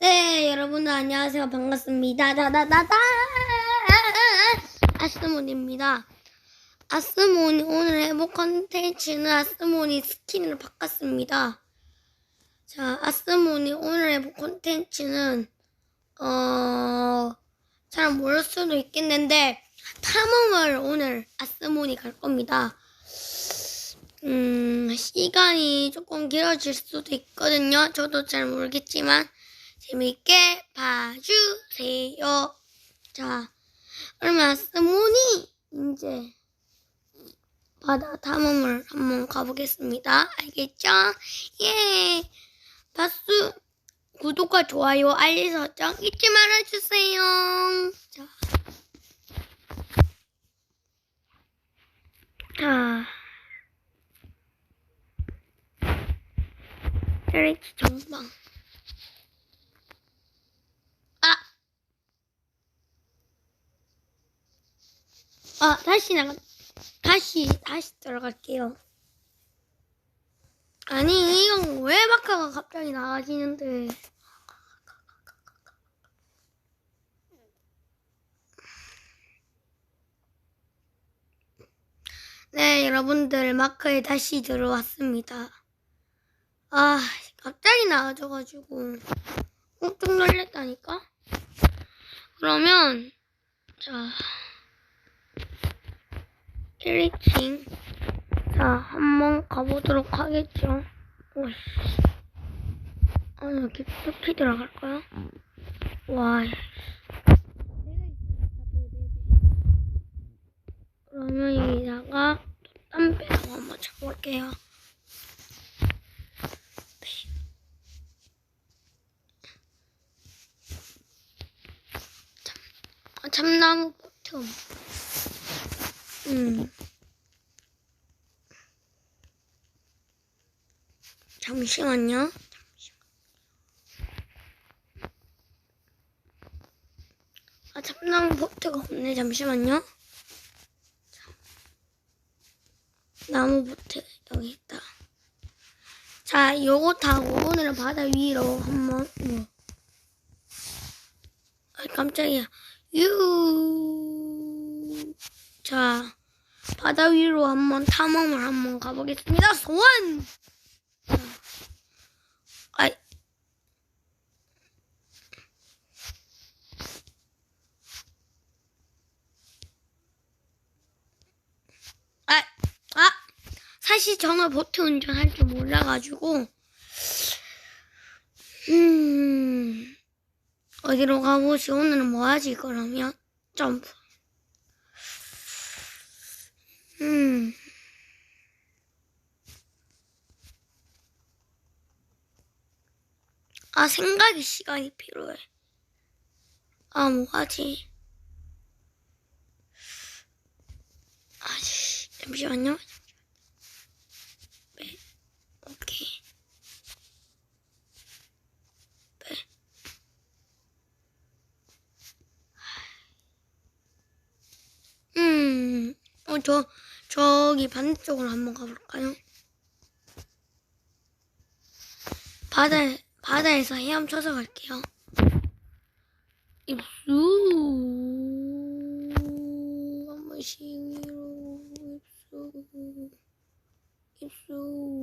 네, 여러분들 안녕하세요. 반갑습니다. 다다다다. 아스몬입니다. 아스몬이 오늘 해볼 컨텐츠는 아스몬이 스킨으로 바꿨습니다. 자, 아스몬이 오늘 해볼 컨텐츠는 어, 잘 모를 수도 있겠는데 탐험을 오늘 아스몬이 갈 겁니다. 음, 시간이 조금 길어질 수도 있거든요. 저도 잘 모르겠지만 재밌게 봐주세요. 자, 그러면 스모니 이제 바다 탐험을 한번 가보겠습니다. 알겠죠? 예. 박수, 구독과 좋아요, 알림 설정 잊지 말아주세요. 자, 자. 쓰레기 정방. 아! 아, 다시 나가, 다시, 다시 들어갈게요. 아니, 이건 왜 마카가 갑자기 나가지는데. 네, 여러분들, 마크에 다시 들어왔습니다. 아, 갑자기 나와줘가지고 깜짝 놀랐다니까? 그러면, 자, 1위칭. 자, 한번 가보도록 하겠죠. 오씨. 아, 여기 깊이 들어갈까요? 와, 씨. 그러면 여기다가 땀배랑 한번 잡아볼게요. 아, 참나무 버튼. 음. 잠시만요. 아, 참나무 보트가 없네. 잠시만요. 자. 나무 보트 여기 있다. 자, 요거 타고 오늘은 바다 위로 한번 뭐. 아, 깜짝이야. 유. 자, 바다 위로 한번 탐험을 한번 가보겠습니다. 소원! 자, 아이. 아, 아! 사실 저는 보트 운전할 줄 몰라가지고, 음, 어디로 가보지? 오늘은 뭐 하지, 그러면? 점프. 음. 아, 생각이 시간이 필요해. 아, 뭐 하지? 아씨, 잠시만요. 네, 오케이. 네. 음, 어, 저, 저기 반대쪽으로 한번 가볼까요? 바다에, 바다에서 헤엄쳐서 갈게요. 입수. 한 번씩 위로, 입수. 입수.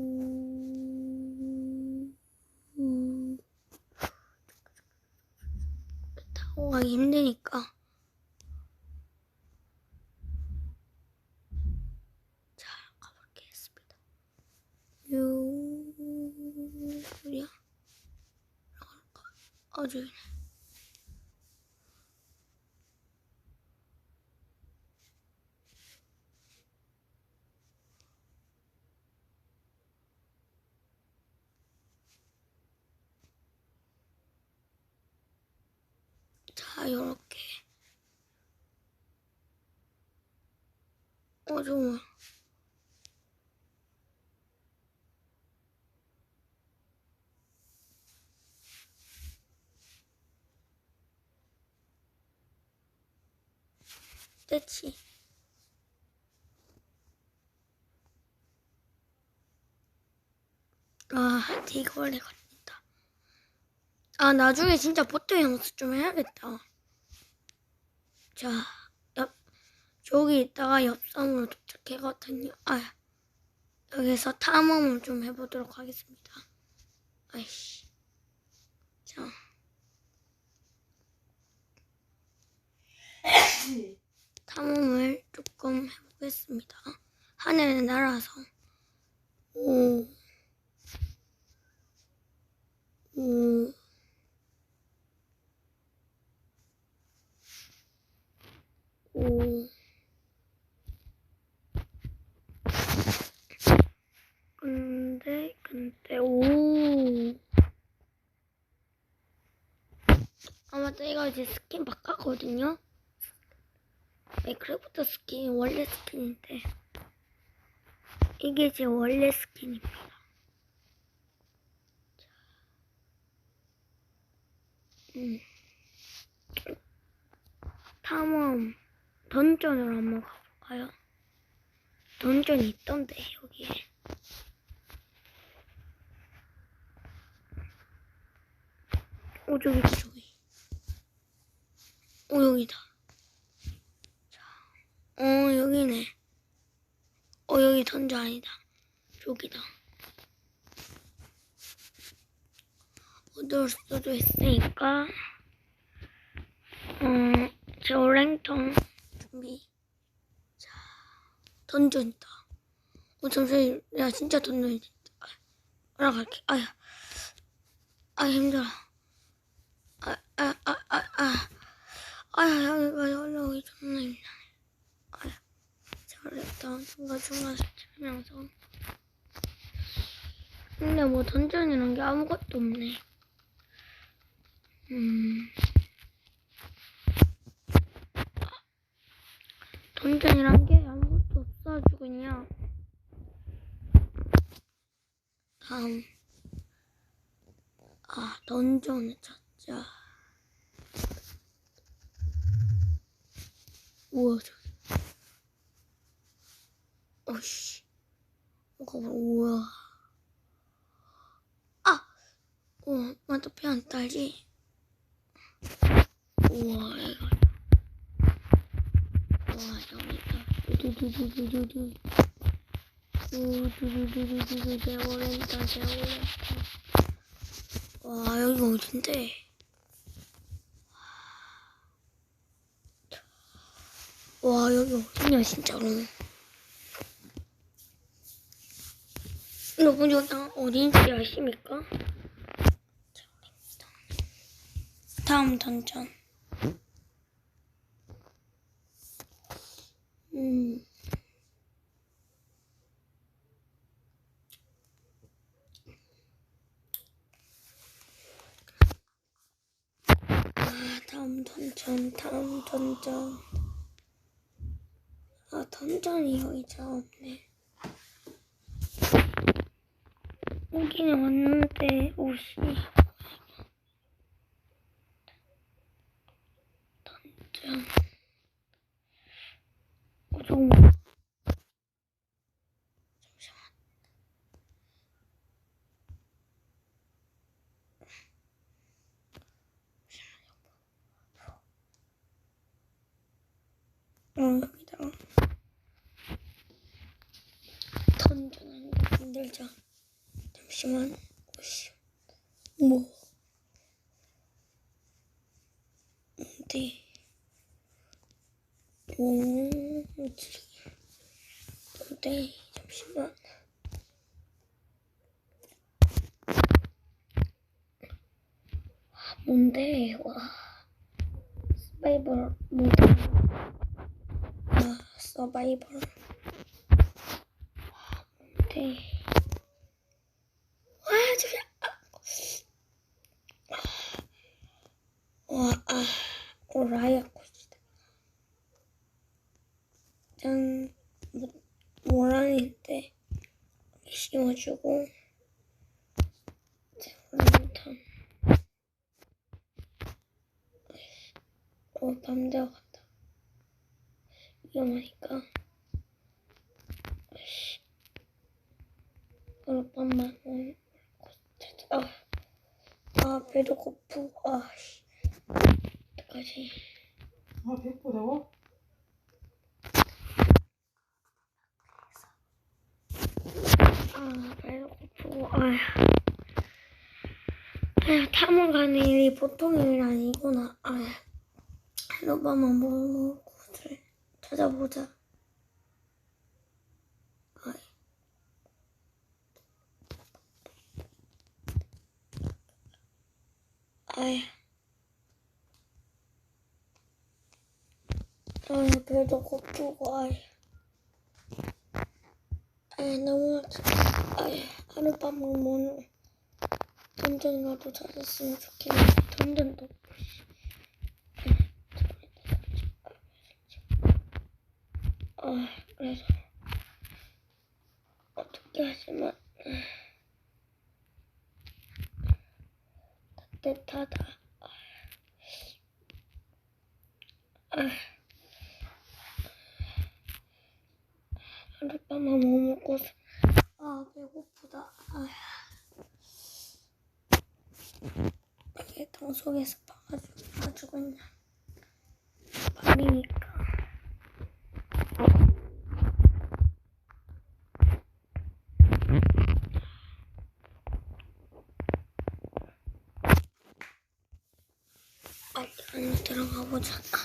타고 가기 힘드니까. 자, 가보겠습니다. 요, 소리야? 아주. 자, 요렇게. 어, 정말. 됐지. 아, 되게 오래 걸린다. 아, 나중에 진짜 보트 연습 좀 해야겠다. 자, 옆, 여기 있다가 옆섬으로 도착했거든요. 아, 여기서 탐험을 좀 해보도록 하겠습니다. 아이씨. 자. 탐험을 조금 해보겠습니다. 하늘에 날아서. 오. 오. 오. 근데, 근데, 오. 아, 맞다. 이거 이제 스킨 바꿨거든요. 마이크래프트 스킨이 원래 스킨인데. 이게 제 원래 스킨입니다. 자. 음. 탐험 던전으로 한번 가볼까요? 던전이 있던데 여기에. 오 저기다 저기. 오 여기다. 자, 어 여기네. 어 여기 던전 아니다. 저기다. 어두울 수도 있으니까 어, 제 오랭통 준비. 자, 던전이다. 어, 잠시만, 야, 진짜 던전이다. 아, 올라갈게. 아야. 아, 힘들어. 아, 아, 아, 아, 아. 아야, 여기까지 올라오기 존나 힘드네. 아야. 잘했다. 중간 중간 스치면서. 근데 뭐 던전이란 게 아무것도 없네. 음. 던전이란 게 아무것도 없어가지고 그냥. 다음. 아 던전을 찾자. 우와 저기. 어씨. 뭐가 뭐 우와. 아! 우와 맞다. 배안 딸지 우와. 두두두두두두. 두두두두두두. 재워렌다, 재워렌다. 와, 여기 어딘데? 와, 여기 어디냐, 진짜로. 여러분, 여기 어딘지 아십니까? 다음 던전. 음. 아, 다음 던전, 다음 던전. 아, 던전이 여기 잘 없네. 여기는 왔는데, 옷이. 던전. 어, 잠깐만. 잠시만. 어, 여기다. 던전하는 거 힘들죠. 잠시만. 오씨. 뭐. 어디. 오, 어디. 어디. 잠시만. 아, 뭔데? 와. 서바이벌 모드. 아, 서바이벌. 와, 뭔데? 와, 저기, 아. 와, 아, 오라야 코지다. 짠, 뭐, 모란인데, 심어주고. 어, 간다. 위험하니까. 어젯밤만, 어, 아, 아, 배도 고프고 아씨. 어떡하지? 아, 배고프다고? 아 배도 고프고 아휴. 아휴 탐험 가는 일이 보통 일이 아니구나. 아휴. 뭐 먹고 잘 찾아보자 아휴 아휴 배도 고프고 아휴 아휴 너무 아휴 하룻밤만 뭐 던전이라도 찾았으면 좋겠네 던전도 아 그래서 어떻게 하지만 따뜻하다. 아, 하룻밤만 못 먹고 아 배고프다. 아. 이게 땅속에서 봐가지고 아주 그냥 밤이니까 빨리 안에 들어가 보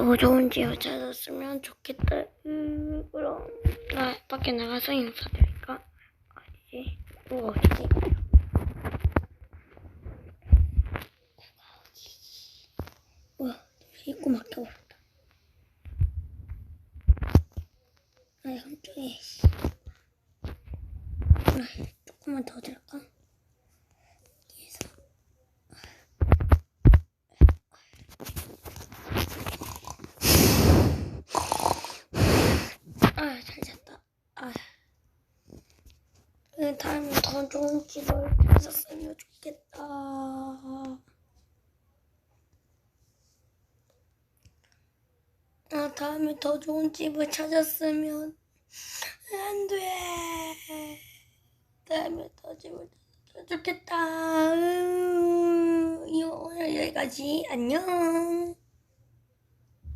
더 좋은 집을 찾았으면 좋겠다. 음, 그럼 나 밖에 나가서 인사드릴까? 아니지. 누가 어디지? 우와, 입구 막혀버렸다. 아이, 깜짝이야. 씨. 아이, 조금만 더 들까? 여기서. 아, 잘 잤다. 아. 네, 더 좋은 집을 찾았으면 좋겠다. 아, 다음에 더 좋은 집을 찾았으면 안 돼. 다음에 더 집을 찾았으면 좋겠다. 음, 오늘 여기까지. 안녕.